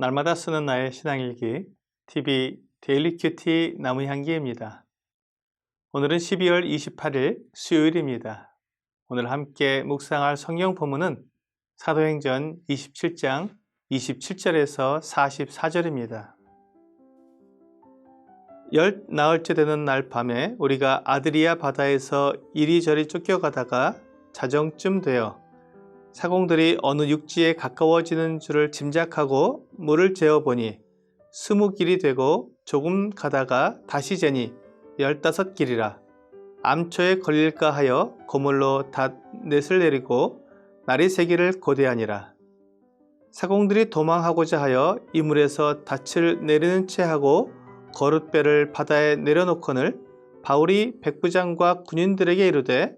날마다 쓰는 나의 신앙일기 TV 데일리 큐티 나무향기입니다. 오늘은 12월 28일 수요일입니다. 오늘 함께 묵상할 성경 본문은 사도행전 27장 27절에서 44절입니다. 열 나흘째 되는 날 밤에 우리가 아드리아 바다에서 이리저리 쫓겨가다가 자정쯤 되어 사공들이 어느 육지에 가까워지는 줄을 짐작하고 물을 재어보니 스무 길이 되고 조금 가다가 다시 재니 열다섯 길이라. 암초에 걸릴까 하여 고물로 닷 넷을 내리고 날이 세기를 고대하니라. 사공들이 도망하고자 하여 이물에서 닻을 내리는 채 하고 거룻배를 바다에 내려놓거늘 바울이 백부장과 군인들에게 이르되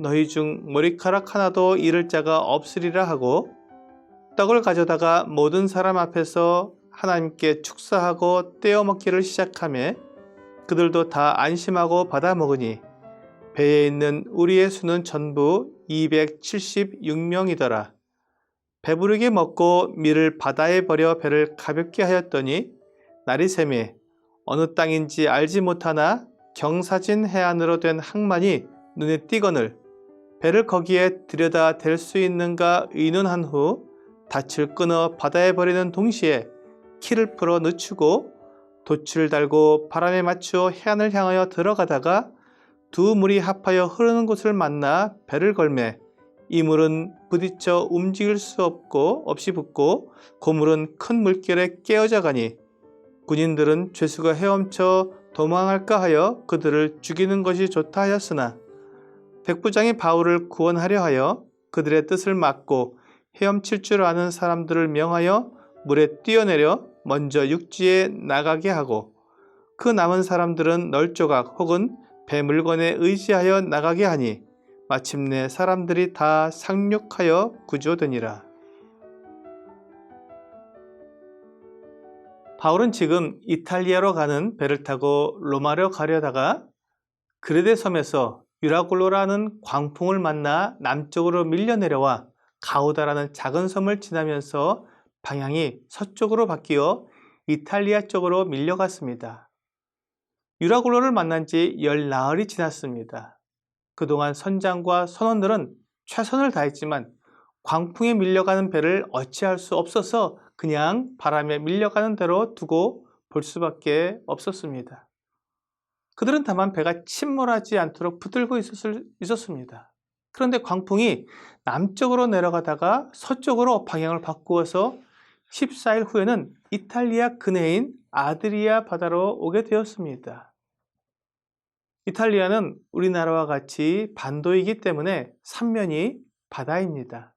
너희 중 머리카락 하나도 잃을 자가 없으리라 하고 떡을 가져다가 모든 사람 앞에서 하나님께 축사하고 떼어 먹기를 시작하며 그들도 다 안심하고 받아 먹으니 배에 있는 우리의 수는 전부 276명이더라. 배부르게 먹고 밀을 바다에 버려 배를 가볍게 하였더니 날이 새매 어느 땅인지 알지 못하나 경사진 해안으로 된 항만이 눈에 띄거늘 배를 거기에 들여다 댈 수 있는가 의논한 후 닻을 끊어 바다에 버리는 동시에 키를 풀어 늦추고 돛을 달고 바람에 맞추어 해안을 향하여 들어가다가 두 물이 합하여 흐르는 곳을 만나 배를 걸매 이 물은 부딪혀 움직일 수 없고 없이 붙고 고물은 큰 물결에 깨어져 가니 군인들은 죄수가 헤엄쳐 도망할까 하여 그들을 죽이는 것이 좋다 하였으나 백부장이 바울을 구원하려 하여 그들의 뜻을 막고 헤엄칠 줄 아는 사람들을 명하여 물에 뛰어내려 먼저 육지에 나가게 하고 그 남은 사람들은 널조각 혹은 배 물건에 의지하여 나가게 하니 마침내 사람들이 다 상륙하여 구조되니라. 바울은 지금 이탈리아로 가는 배를 타고 로마로 가려다가 그레데 섬에서 유라골로라는 광풍을 만나 남쪽으로 밀려 내려와 가우다라는 작은 섬을 지나면서 방향이 서쪽으로 바뀌어 이탈리아 쪽으로 밀려갔습니다. 유라골로를 만난 지 열 나흘이 지났습니다. 그동안 선장과 선원들은 최선을 다했지만 광풍에 밀려가는 배를 어찌할 수 없어서 그냥 바람에 밀려가는 대로 두고 볼 수밖에 없었습니다. 그들은 다만 배가 침몰하지 않도록 붙들고 있었을, 있었습니다. 그런데 광풍이 남쪽으로 내려가다가 서쪽으로 방향을 바꾸어서 14일 후에는 이탈리아 근해인 아드리아 바다로 오게 되었습니다. 이탈리아는 우리나라와 같이 반도이기 때문에 삼면이 바다입니다.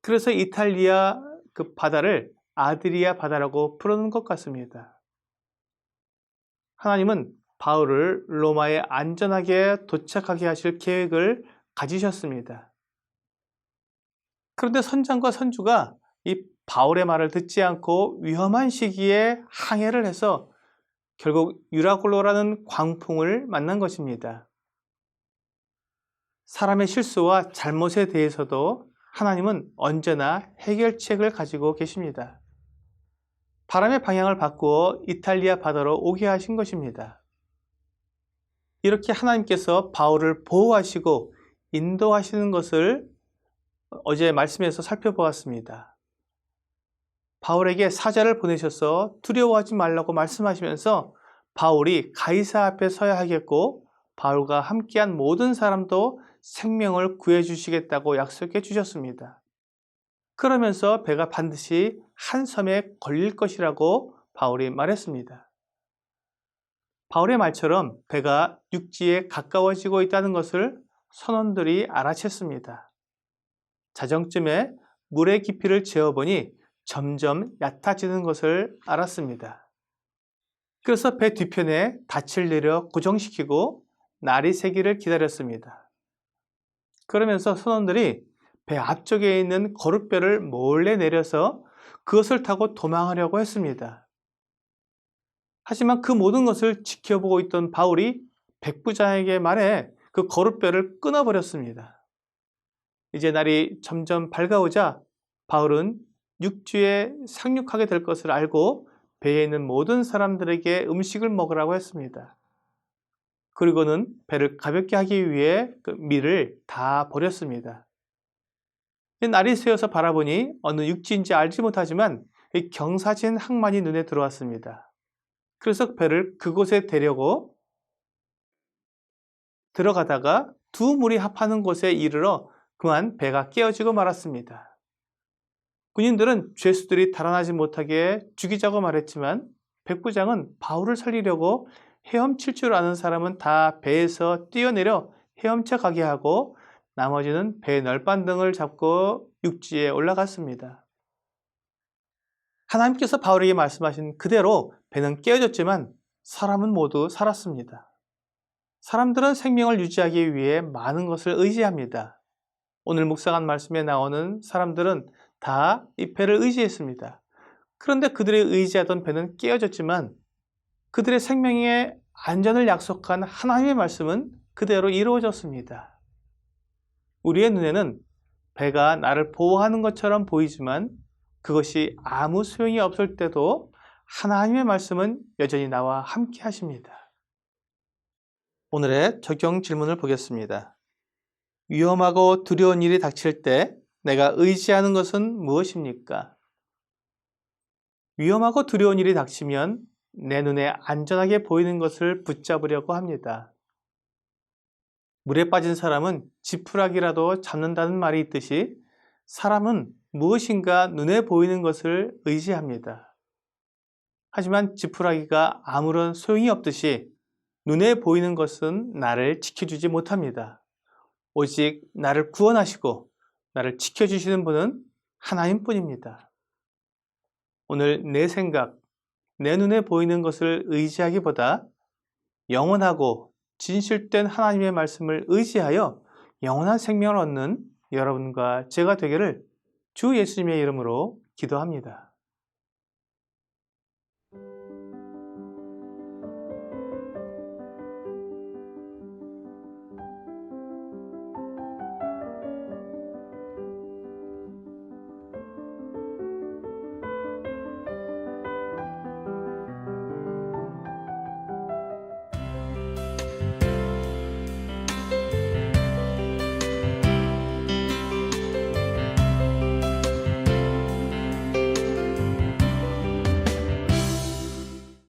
그래서 이탈리아 그 바다를 아드리아 바다라고 부르는 것 같습니다. 하나님은 바울을 로마에 안전하게 도착하게 하실 계획을 가지셨습니다. 그런데 선장과 선주가 이 바울의 말을 듣지 않고 위험한 시기에 항해를 해서 결국 유라골로라는 광풍을 만난 것입니다. 사람의 실수와 잘못에 대해서도 하나님은 언제나 해결책을 가지고 계십니다. 바람의 방향을 바꾸어 이탈리아 바다로 오게 하신 것입니다. 이렇게 하나님께서 바울을 보호하시고 인도하시는 것을 어제 말씀에서 살펴보았습니다. 바울에게 사자를 보내셔서 두려워하지 말라고 말씀하시면서 바울이 가이사 앞에 서야 하겠고 바울과 함께한 모든 사람도 생명을 구해 주시겠다고 약속해 주셨습니다. 그러면서 배가 반드시 한 섬에 걸릴 것이라고 바울이 말했습니다. 바울의 말처럼 배가 육지에 가까워지고 있다는 것을 선원들이 알아챘습니다. 자정쯤에 물의 깊이를 재어보니 점점 얕아지는 것을 알았습니다. 그래서 배 뒤편에 닻을 내려 고정시키고 날이 새기를 기다렸습니다. 그러면서 선원들이 배 앞쪽에 있는 거룻배를 몰래 내려서 그것을 타고 도망하려고 했습니다. 하지만 그 모든 것을 지켜보고 있던 바울이 백부장에게 말해 그 거룻배를 끊어버렸습니다. 이제 날이 점점 밝아오자 바울은 육지에 상륙하게 될 것을 알고 배에 있는 모든 사람들에게 음식을 먹으라고 했습니다. 그리고는 배를 가볍게 하기 위해 그 밀을 다 버렸습니다. 날이 새어서 바라보니 어느 육지인지 알지 못하지만 경사진 항만이 눈에 들어왔습니다. 그래서 배를 그곳에 대려고 들어가다가 두 물이 합하는 곳에 이르러 그만 배가 깨어지고 말았습니다. 군인들은 죄수들이 달아나지 못하게 죽이자고 말했지만 백부장은 바울을 살리려고 헤엄칠 줄 아는 사람은 다 배에서 뛰어내려 헤엄쳐 가게 하고 나머지는 배 널빤등을 잡고 육지에 올라갔습니다. 하나님께서 바울에게 말씀하신 그대로 배는 깨어졌지만 사람은 모두 살았습니다. 사람들은 생명을 유지하기 위해 많은 것을 의지합니다. 오늘 묵상한 말씀에 나오는 사람들은 다 이 배를 의지했습니다. 그런데 그들이 의지하던 배는 깨어졌지만 그들의 생명의 안전을 약속한 하나님의 말씀은 그대로 이루어졌습니다. 우리의 눈에는 배가 나를 보호하는 것처럼 보이지만 그것이 아무 소용이 없을 때도 하나님의 말씀은 여전히 나와 함께 하십니다. 오늘의 적용 질문을 보겠습니다. 위험하고 두려운 일이 닥칠 때 내가 의지하는 것은 무엇입니까? 위험하고 두려운 일이 닥치면 내 눈에 안전하게 보이는 것을 붙잡으려고 합니다. 물에 빠진 사람은 지푸라기라도 잡는다는 말이 있듯이 사람은 무엇인가 눈에 보이는 것을 의지합니다. 하지만 지푸라기가 아무런 소용이 없듯이 눈에 보이는 것은 나를 지켜주지 못합니다. 오직 나를 구원하시고 나를 지켜주시는 분은 하나님 뿐입니다. 오늘 내 생각, 내 눈에 보이는 것을 의지하기보다 영원하고 진실된 하나님의 말씀을 의지하여 영원한 생명을 얻는 여러분과 제가 되기를 주 예수님의 이름으로 기도합니다.